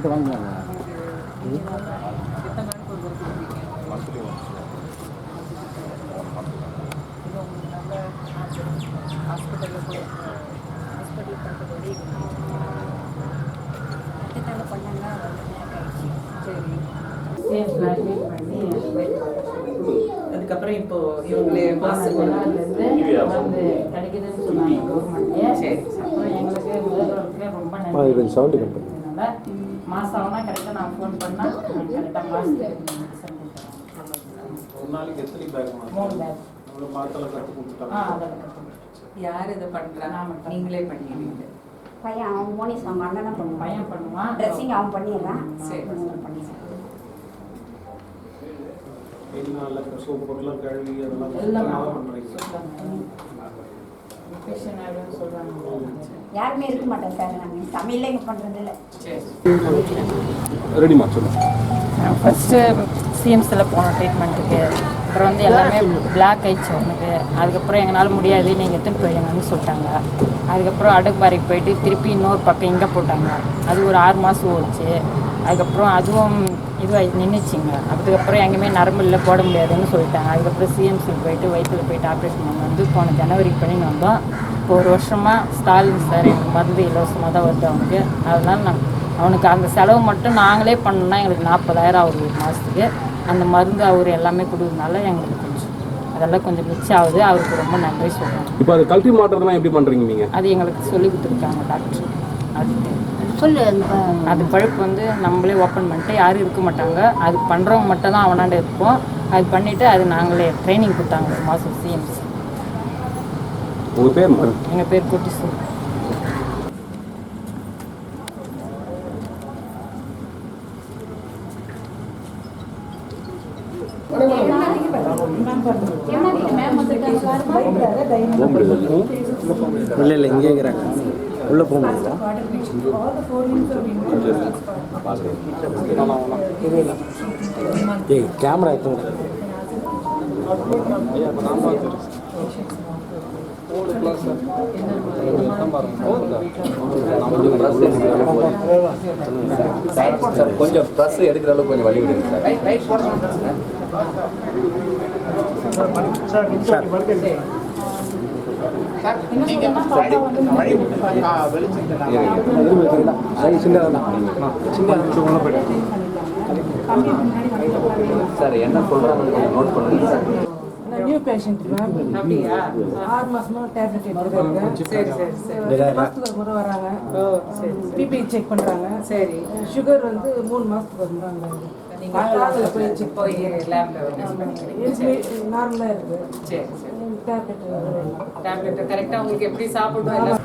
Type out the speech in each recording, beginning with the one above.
அவர்கிட்ட வாங்கினாங்க எத்தனை மந்த்லி ஒன்ஸ் ஹாஸ்பிட்டலில் போய் ஹாஸ்பிட்டல் பண்ணுறபடி பக்கத்தால் பண்ணாங்க சரி அதுக்கப்புறம் இப்போ இவங்களே வந்து கிடைக்குதுன்னு சொன்னாங்க கவர்மெண்ட்லேயே சரி. அப்புறம் எங்களுக்கு முதல்வருக்கு ரொம்ப நன்றி. மாதம் ஆனால் கரெக்டாக நான் ஃபோன் பண்ணால் கரெக்டாக மாதத்துக்கு ஒரு நாளைக்கு எத்தனை பேக் மூணு பேக் நம்மள மாத்தலை ஆ யார் இதை மட்டும். நீங்களே பண்ணிடுவீங்க பையன் அவன் மோனிஸ் அவங்க அண்ணனை பண்ணுவான். பையன் பண்ணுவான். ட்ரெஸ்ஸிங் அவன் பண்ணிடுறான். சரி. பண்ணிடுறான் மெயினாக சோப்பு பொருளாக கழுவி அதெல்லாம் எல்லாம் பண்ணுறீங்க. ஆகிடும்னு சொல்கிறாங்க யாருமே இருக்க மாட்டோம் சார். நாங்கள் தமிழ்ல இங்கே பண்ணுறது இல்லை சரி ரெடிமா சொல்லுங்க ஃபஸ்ட்டு சிஎம்ஸில் போனோம் ட்ரீட்மெண்ட்டுக்கு அப்புறம் வந்து எல்லாமே பிளாக் ஆயிடுச்சு அவனுக்கு அதுக்கப்புறம் எங்களால் முடியாது நீங்கள் எடுத்துன்னு போயிடுங்கன்னு சொல்லிட்டாங்க. அதுக்கப்புறம் அடுக்குபாறைக்கு போயிட்டு திருப்பி இன்னொரு பக்கம் இங்கே போட்டாங்க. அது ஒரு ஆறு மாதம் ஓடிச்சு. அதுக்கப்புறம் அதுவும் இதுவாகி நின்றுச்சிங்க அதுக்கப்புறம் எங்கேயுமே நரம்பு இல்லை போட முடியாதுன்னு சொல்லிட்டாங்க. அதுக்கப்புறம் சிஎம்சிக்கு போயிட்டு வயிற்றுல போயிட்டு ஆப்ரேஷன் பண்ணி வந்து போன ஜனவரிக்கு பண்ணின்னு வந்தோம். இப்போ ஒரு வருஷமாக ஸ்டாலின் சார் எங்களுக்கு மருந்து இலவசமாக தான் வருது அவனுக்கு. அதனால நான் அவனுக்கு அந்த செலவு மட்டும் நாங்களே பண்ணோம்னா எங்களுக்கு நாற்பதாயிரம் ஆகுது ஒரு மாதத்துக்கு அந்த மருந்து அவர் எல்லாமே கொடுக்கறதுனால எங்களுக்கு கொஞ்சம் அதெல்லாம் கொஞ்சம் மிச்சம் ஆகுது. அவருக்கு ரொம்ப நன்றி சொல்கிறேன் இப்போ அது கல்ட்டி மாட்டுறதுலாம் எப்படி பண்ணுறீங்க நீங்கள் அது எங்களுக்கு சொல்லி கொடுத்துருக்காங்க டாக்டர். அது சொல்லு அது பழுப்பு வந்து நம்மளே ஓப்பன் பண்ணிட்டு யாரும் இருக்க மாட்டாங்க. அது பண்ணுறவங்க மட்டும் தான் அவனாண்ட இருப்போம். அது பண்ணிவிட்டு அது நாங்களே ட்ரைனிங் கொடுத்தாங்க ஒரு மாதம் சிஎம்சி உங்கள் பேர் எங்கள் பேர் குட்டி சு இல்லை இல்லை இங்கே இருக்கிறாங்க உள்ளே போக முடியுதா ஏய் கேமரா எத்தனை சார் கொஞ்சம் ப்ரெஸ் எடுக்கிற அளவுக்கு கொஞ்சம் வழி விடுங்க சார். சார் என்ன சொல்றாங்க நோட் பண்ணுங்க சார். நியூ பேஷண்ட் மேம் அப்படியா? ஆறு மாசமா டேப்லெட் எடுத்துருக்காங்க சரி சரி சரி. மாசத்துக்கு ஒரு முறை வராங்க. ஓ சரி பிபி செக் பண்றாங்க. சரி. சுகர் வந்து மூணு மாசத்துக்கு வந்தாங்க நீங்க காதில் போய் செக் போய் லேப்ல டெஸ்ட் பண்ணிக்கிறீங்க. சரி. நார்மலா இருக்கு. சரி சரி. டேப்லெட் டேப்லெட் கரெக்டாக உங்களுக்கு எப்படி சாப்பிடணும் எல்லாம்?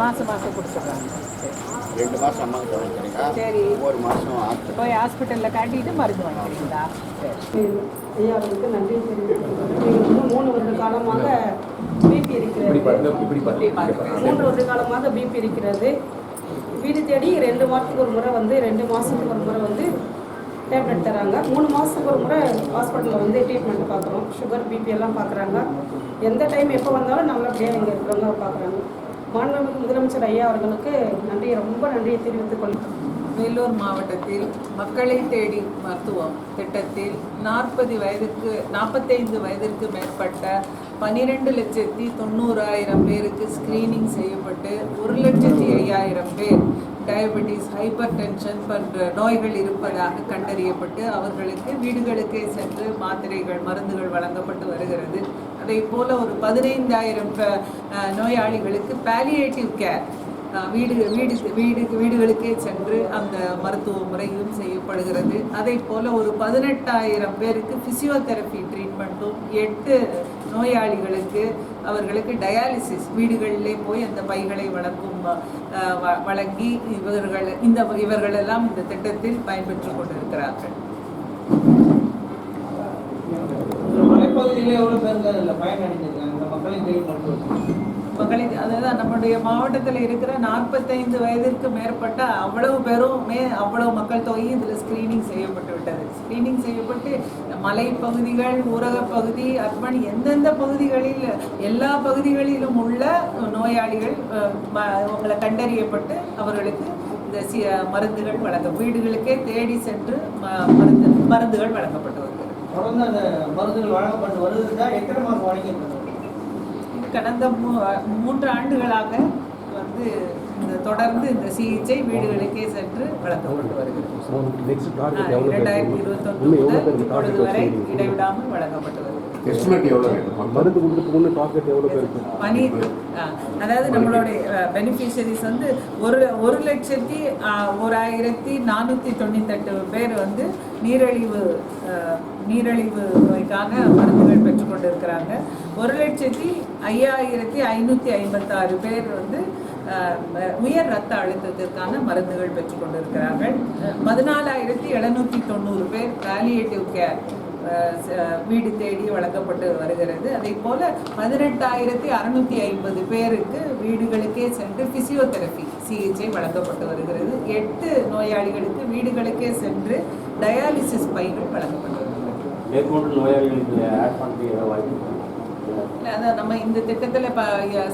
மாதம் மாதம் கொடுத்துட்றாங்க. ரெண்டு மாதம் அம்மாவுக்கு கவனிக்கிறீங்க சரி. ஒரு மாதம் போய் ஹாஸ்பிட்டலில் காட்டிட்டு மருந்து வாங்கிக்கிறீங்களா? சரி. ஐயா அவருக்கு நன்றி தெரிவித்துக் மூணு வருட காலமாக பிபி இருக்கிறது. இப்படி பாருங்க மூன்று வருட காலமாக பிபி இருக்கிறது. வீடு தேடி ரெண்டு வாரத்துக்கு ஒரு முறை வந்து ரெண்டு மாதத்துக்கு ஒரு முறை வந்து டேப்லெட் தராங்க. மூணு மாதத்துக்கு ஒரு முறை ஹாஸ்பிட்டலில் வந்து ட்ரீட்மெண்ட் பார்க்குறோம் சுகர் பிபி எல்லாம் பார்க்குறாங்க எந்த டைம் எப்போ வந்தாலும் நல்லபடியாக இங்கே இருக்கிறவங்க பார்க்குறாங்க மாண்புமிகு முதலமைச்சர் ஐயா அவர்களுக்கு நன்றியை ரொம்ப நன்றியை தெரிவித்துக் கொள்கிறேன் வேலூர் மாவட்டத்தில் மக்களை தேடி மருத்துவம் திட்டத்தில் நாற்பது வயதுக்கு நாற்பத்தைந்து வயதிற்கு மேற்பட்ட பன்னிரெண்டு லட்சத்தி தொண்ணூறாயிரம் பேருக்கு ஸ்கிரீனிங் செய்யப்பட்டு ஒரு லட்சத்தி ஐயாயிரம் பேர் டயபெட்டிஸ் ஹைப்பர் டென்ஷன் போன்ற நோய்கள் இருப்பதாக கண்டறியப்பட்டு அவர்களுக்கு வீடுகளுக்கே சென்று மாத்திரைகள் மருந்துகள் வழங்கப்பட்டு வருகிறது. அதே போல ஒரு பதினைந்தாயிரம் நோயாளிகளுக்கு பாலியேட்டிவ் கேர் வீடு வீடு வீடு வீடுகளுக்கே சென்று அந்த மருத்துவ முறையும் செய்யப்படுகிறது. அதே போல் ஒரு பதினெட்டாயிரம் பேருக்கு ஃபிசியோதெரப்பி ட்ரீட்மெண்ட்டும் எட்டு நோயாளிகளுக்கு அவர்களுக்கு டயாலிசிஸ் வீடுகளிலே போய் அந்த பைகளை வழங்கும் வ- வழங்கி இவர்கள் இந்த இவர்களெல்லாம் இந்த திட்டத்தில் பயன்பெற்று கொண்டிருக்கிறார்கள். மலைப்பகுதியிலே மலைப்பகுதியில எவ்வளவு பேருக்கு பயனடைஞ்சிருக்காங்க? இந்த மக்களின் தேடி மகளிர் அதாவது நம்முடைய மாவட்டத்தில் இருக்கிற நாற்பத்தைந்து வயதிற்கு மேற்பட்ட அவ்வளவு பேருமே அவ்வளவு மக்கள் தொகை இதில் ஸ்கிரீனிங் செய்யப்பட்டு விட்டது. ஸ்கிரீனிங் செய்யப்பட்டு மலைப்பகுதிகள் ஊரகப் பகுதி அர்பன் எந்தெந்த பகுதிகளில் எல்லா பகுதிகளிலும் உள்ள நோயாளிகள் ம- அவங்களை கண்டறியப்பட்டு அவர்களுக்கு இந்த சி மருந்துகள் வழங்க வீடுகளுக்கே தேடி சென்று ம- மருந்து மருந்துகள் வழங்கப்பட்டு வருகிறது. தொடர்ந்து அந்த மருந்துகள் வழங்கப்பட்டு வருதுன்னா எத்தனை மாதம் வழங்கியிருக்காங்க கடந்த மூ- மூன்று ஆண்டுகளாக வந்து இந்த தொடர்ந்து இந்த சிகிச்சை வீடுகளுக்கே சென்று வழங்கப்பட்டு வருகிறது. இரண்டாயிரத்தி இருபத்தொன்று முதல் இப்பொழுது வரை இடைவிடாமல் வழங்கப்பட்டு வருகிறது. எஸ்டிமேட் எவ்வளோ வேணும் மருந்து கொடுக்கறதுக்கு முன்னே டார்கெட் எவ்வளோ பனி ஆ, அதாவது நம்மளுடைய பெனிஃபிஷரிஸ் வந்து ஒரு ஒரு லட்சத்தி ஆ, ஓராயிரத்தி நானூற்றி தொண்ணூத்தெட்டு பேர் வந்து நீரிழிவு நீரிழிவு நோய்க்கான மருந்துகள் பெற்றுக்கொண்டிருக்கிறாங்க ஒரு லட்சத்தி ஐயாயிரத்தி ஐநூற்றி ஐம்பத்தாறு பேர் வந்து உயர் ரத்த அழுத்தத்திற்கான மருந்துகள் பெற்றுக்கொண்டிருக்கிறார்கள் பதினாலாயிரத்தி எழுநூற்றி தொண்ணூறு பேர் பாலியேட்டிவ் கேர் வீடு தேடி வழங்கப்பட்டு வருகிறது. அதே போல பதினெட்டாயிரத்தி அறுநூத்தி ஐம்பது பேருக்கு வீடுகளுக்கே சென்று பிசியோதெரபி சிகிச்சை வழங்கப்பட்டு வருகிறது. எட்டு நோயாளிகளுக்கு வீடுகளுக்கே சென்று டயாலிசிஸ் பைகள் வழங்கப்பட்டு வருகிறது. மேற்கொண்டு நோயாளிகளுக்கு ஆட் வாய்ப்பு அதான் நம்ம இந்த திட்டத்தில்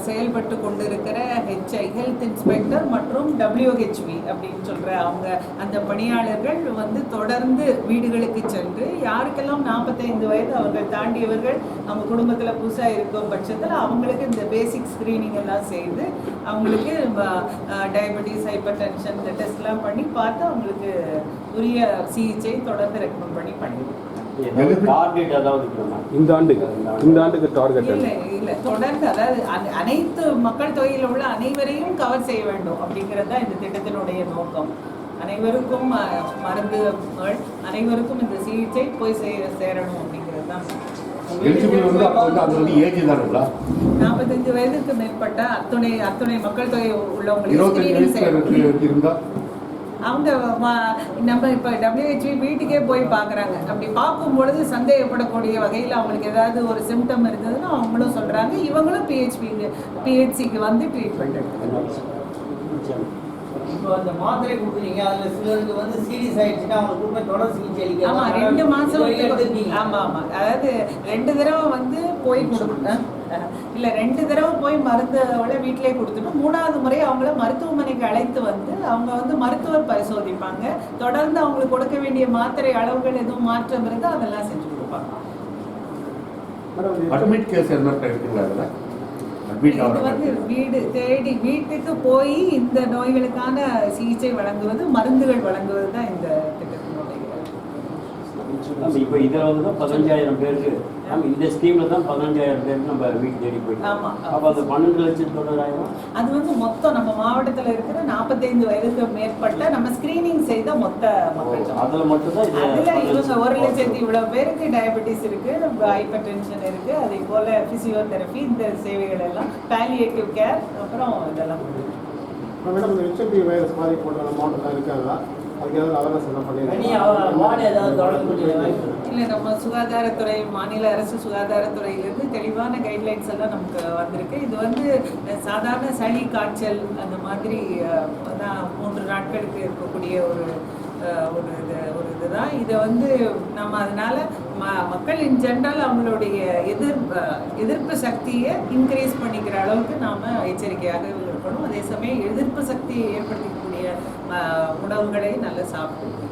செயல்பட்டு செயல்பட்டு கொண்டிருக்கிற ஹெச்ஐ ஹெல்த் இன்ஸ்பெக்டர் மற்றும் டபிள்யூஹெச்வி அப்படின்னு சொல்கிற அவங்க அந்த பணியாளர்கள் வந்து தொடர்ந்து வீடுகளுக்கு சென்று யாருக்கெல்லாம் நாற்பத்தைந்து வயது அவர்கள் தாண்டியவர்கள் நம்ம குடும்பத்தில் புதுசாக இருக்கும் பட்சத்தில் அவங்களுக்கு இந்த பேசிக் ஸ்க்ரீனிங் எல்லாம் செய்து அவங்களுக்கு டயபெட்டிஸ் ஹைப்பர் டென்ஷன் இந்த டெஸ்ட்லாம் பண்ணி பார்த்து அவங்களுக்கு உரிய சிகிச்சை தொடர்ந்து ரெக்கமெண்ட் பண்ணி பண்ணிடுவோம் இந்த ஆண்டுக்கு? இந்த ஆண்டுக்கு டார்கெட் இல்ல இல்ல தொடர்ந்து அதாவது அன- அனைத்து மக்கள் தொகையில் உள்ள அனைவரையும் கவர் செய்ய வேண்டும் அப்படிங்கிறது தான் இந்த திட்டத்தினுடைய நோக்கம். அனைவருக்கும் அஹ், மருந்துகள் அனைவருக்கும் இந்த சிகிச்சை போய் சேர சேரணும் அப்படிங்கிறது தான். நாற்பத்தஞ்சு வயதுக்கு மேற்பட்ட அத்துணை அத்துணை மக்கள் தொகை உள்ளவங்களுக்கு அவங்க நம்ம இப்போ டபிள்யூஹெச்வி வீட்டுக்கே போய் பார்க்குறாங்க அப்படி பார்க்கும் பொழுது சந்தேகப்படக்கூடிய வகையில் அவங்களுக்கு ஏதாவது ஒரு சிம்டம் இருந்ததுன்னா அவங்களும் சொல்கிறாங்க இவங்களும் பிஹெச்பி பிஹெச்சிக்கு வந்து ட்ரீட்மெண்ட் எடுத்துக்கிறாங்க இப்போ அந்த மாத்திரை கொடுக்குறீங்க அதுல சிலருக்கு வந்து சீரியஸ் ஆயிடுச்சுன்னா அவங்களுக்கு கொடுக்க தொடர் சிகிச்சை அளிக்க ஆமா ரெண்டு மாசம் ஆமா ஆமா. அதாவது ரெண்டு தடவை வந்து போய் கொடுக்கணும். இல்ல ரெண்டு தடவை போய் மருந்தோட வீட்டிலே கொடுத்துட்டு மூணாவது முறை அவங்கள மருத்துவமனைக்கு அழைத்து வந்து அவங்க வந்து மருத்துவர் பரிசோதிப்பாங்க. தொடர்ந்து அவங்களுக்கு கொடுக்க வேண்டிய மாத்திரை அளவுகள் எதுவும் மாற்றம் இருந்தால் அதெல்லாம் செஞ்சு கொடுப்பாங்க. அட்மிட் கேஸ் என்ன இருக்குங்களா வந்து வீடு தேடி வீட்டுக்கு போய் இந்த நோய்களுக்கான சிகிச்சை வழங்குவது மருந்துகள் வழங்குவது தான் இந்த திட்டத்தினுடைய இப்போ இதில் வந்து தான் பதினஞ்சாயிரம் பேருக்கு நம்ம இந்த ஸ்கீமில் தான் பதினஞ்சாயிரம் பேருக்கு நம்ம வீட்டு தேடி போயிட்டோம் ஆமா. அப்போ அந்த பன்னெண்டு லட்சத்தி தொண்ணூறாயிரம் அது வந்து மொத்தம் நம்ம மாவட்டத்தில் இருக்கிற நாற்பத்தைந்து வயதுக்கு மேற்பட்ட நம்ம ஸ்கிரீனிங் செய்த மொத்த மக்கள். அதில் மட்டும்தான் இது அதுல இவங்க ஒரு. லட்சத்தி இவ்வளவு பேருக்கு டயபெட்டிஸ் இருக்கு ஹைப்பர் டென்ஷன் இருக்கு அதே போல பிசியோதெரபி இந்த சேவைகள் எல்லாம் பாலியேட்டிவ் கேர் அப்புறம் இதெல்லாம் மேடம் ஹெச்எம்பி வைரஸ் பாதிக்கப்பட்ட மாவட்டத்தில் இருக்காங்களா இல்லை நம்ம சுகாதாரத்துறை மாநில அரசு சுகாதாரத்துறையிலிருந்து தெளிவான கைட்லைன்ஸ் எல்லாம் நமக்கு வந்திருக்கு. இது வந்து சாதாரண சளி காய்ச்சல் அந்த மாதிரி தான் மூன்று நாட்களுக்கு இருக்கக்கூடிய ஒரு ஒரு இது ஒரு இதுதான். இதை வந்து நம்ம அதனால ம மக்கள் இன் ஜென்ரல் அவங்களுடைய எதிர்ப்பு எதிர்ப்பு சக்தியை இன்க்ரீஸ் பண்ணிக்கிற அளவுக்கு நாம் எச்சரிக்கையாக இருக்கணும். அதே சமயம் எதிர்ப்பு சக்தியை ஏற்படுத்தக்கூடிய அஹ், உணவுகளை நல்லா சாப்பிடணும்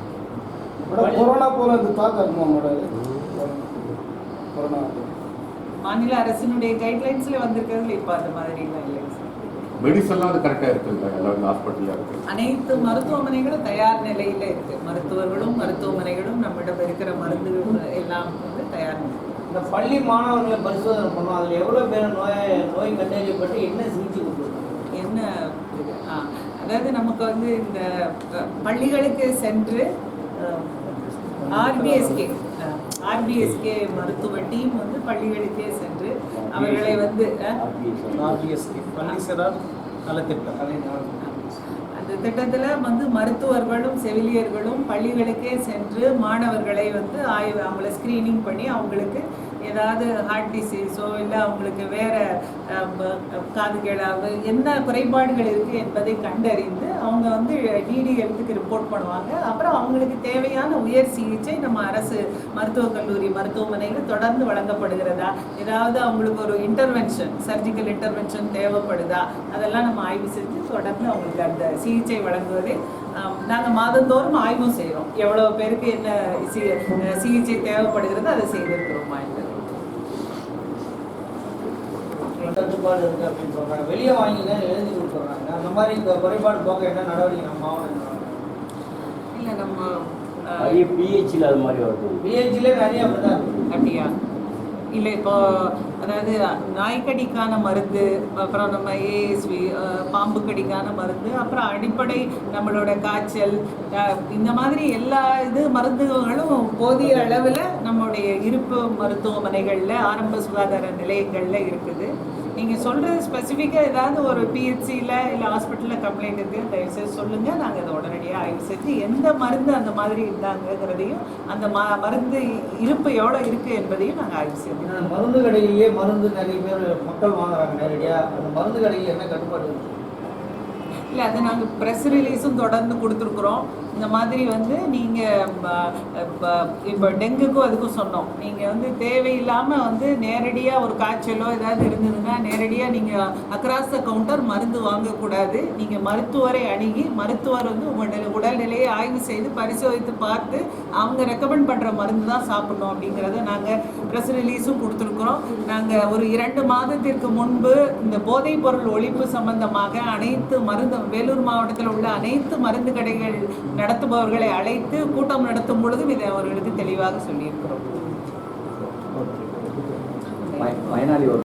மேடம் கொரோனா போல மேடம் இது? கொரோனா மாநில அரசினுடைய கைட்லைன்ஸ்ல வந்திருக்கிறதுல இப்போ அந்த மாதிரிலாம் இல்லை சார். மெடிசன்லாம் அது கரெக்டாக இருக்குங்களா எல்லாரும் ஹாஸ்பிட்டலில் இருக்கு. அனைத்து மருத்துவமனைகளும் தயார் நிலையில இருக்கு. மருத்துவர்களும் மருத்துவமனைகளும் நம்மிடம் இருக்கிற மருந்துகள் எல்லாம் வந்து தயார். இந்த பள்ளி மாணவர்களை பரிசோதனை பண்ணோம். அதுல எவ்வளவு பேர் நோய் நோய் கண்டறியப்பட்டு என்ன சிகிச்சை கொடுத்துருக்காங்க என்ன இது? ஆ அதாவது நமக்கு வந்து இந்த பள்ளிகளுக்கு சென்று ஆர்பிஎஸ்கே ஆர்பிஎஸ்கே மருத்துவ டீம் வந்து பள்ளிகளுக்கே சென்று அவர்களை வந்து ஆர்பிஎஸ்கே பள்ளி சிறார் நலத்திட்டம். அந்த திட்டத்தில் வந்து மருத்துவர்களும் செவிலியர்களும் பள்ளிகளுக்கே சென்று மாணவர்களை வந்து ஆய்வு அவங்கள ஸ்க்ரீனிங் பண்ணி அவங்களுக்கு ஏதாவது ஹார்ட் டிசீஸோ இல்லை அவங்களுக்கு வேறு காது கேளாவு என்ன குறைபாடுகள் இருக்குது என்பதை கண்டறிந்து அவங்க வந்து டிடி ஹெல்த்துக்கு ரிப்போர்ட் பண்ணுவாங்க. அப்புறம் அவங்களுக்கு தேவையான உயர் சிகிச்சை நம்ம அரசு மருத்துவக் கல்லூரி மருத்துவமனையில் தொடர்ந்து வழங்கப்படுகிறதா? ஏதாவது அவங்களுக்கு ஒரு இன்டர்வென்ஷன் சர்ஜிக்கல் இன்டர்வென்ஷன் தேவைப்படுதா? அதெல்லாம் நம்ம ஆய்வு செஞ்சு தொடர்ந்து அவங்களுக்கு அந்த சிகிச்சை வழங்குவதை நாங்கள் மாதந்தோறும் ஆய்வும் செய்கிறோம் எவ்வளோ பேருக்கு என்ன சிகிச்சை தேவைப்படுகிறது அதை செய்திருக்கிறோமா தட்டுப்பாடு இருக்கு அப்படின்னு சொல்றாங்க. வெளியே வாங்கிங்க எழுதி கொடுத்துட்றாங்க. அந்த மாதிரி இந்த குறைபாடு போக்க என்ன நடவடிக்கை நம்ம மாவட்டம் இல்லை நம்ம பிஹெச்சில் அது மாதிரி வருது. பிஹெச்ல நிறைய அப்படிதான் இருக்கு. அப்படியா? இல்லை இப்போ அதாவது நாய்க்கடிக்கான மருந்து அப்புறம் நம்ம ஏஎஸ்வி பாம்பு கடிக்கான மருந்து அப்புறம் அடிப்படை நம்மளோட காய்ச்சல் இந்த மாதிரி எல்லா இது மருந்துகளும் போதிய அளவில் நம்மளுடைய இருப்பு மருத்துவமனைகளில் ஆரம்ப சுகாதார நிலையங்களில் இருக்குது. நீங்கள் சொல்கிறது ஸ்பெசிஃபிக்காக ஏதாவது ஒரு பிஹெச்சியில் இல்லை ஹாஸ்பிட்டலில் கம்ப்ளைண்ட் இருக்குது தயவுசெய்து சொல்லுங்கள் நாங்கள் அதை உடனடியாக ஆய்வு செஞ்சு எந்த மருந்து அந்த மாதிரி இருந்தாங்கிறதையும் அந்த ம மருந்து இருப்பு எவ்வளோ இருக்குது என்பதையும் நாங்கள் ஆய்வு செய்வோம். மருந்து கடையிலேயே மருந்து நிறைய பேர் மக்கள் வாங்குறாங்க நேரடியாக அந்த மருந்து கடையில் என்ன கட்டுப்பாடு இருக்குது இல்லை அது நாங்கள் ப்ரெஸ் ரிலீஸும் தொடர்ந்து கொடுத்துருக்குறோம். இந்த மாதிரி வந்து நீங்கள் இப்போ டெங்குக்கும் அதுக்கும் சொன்னோம். நீங்கள் வந்து தேவையில்லாமல் வந்து நேரடியாக ஒரு காய்ச்சலோ ஏதாவது இருந்ததுன்னா நேரடியாக நீங்கள் அக்ராஸ் த கவுண்டர் மருந்து வாங்கக்கூடாது. நீங்கள் மருத்துவரை அணுகி மருத்துவர் வந்து உங்கள் உடல்நிலையை ஆய்வு செய்து பரிசோதித்து பார்த்து அவங்க ரெக்கமெண்ட் பண்ணுற மருந்து தான் சாப்பிடணும் அப்படிங்கிறத நாங்கள் ப்ரெஸ் ரிலீஸும் கொடுத்துருக்குறோம். நாங்கள் ஒரு இரண்டு மாதத்திற்கு முன்பு இந்த போதைப் பொருள் ஒழிப்பு சம்பந்தமாக அனைத்து மருந்து வேலூர் மாவட்டத்தில் உள்ள அனைத்து மருந்து கடைகள் நடத்துபவர்களை அழைத்து கூட்டம் நடத்தும் பொழுதும் இதை அவர்களுக்கு தெளிவாக சொல்லியிருக்கிறோம். பயனாளி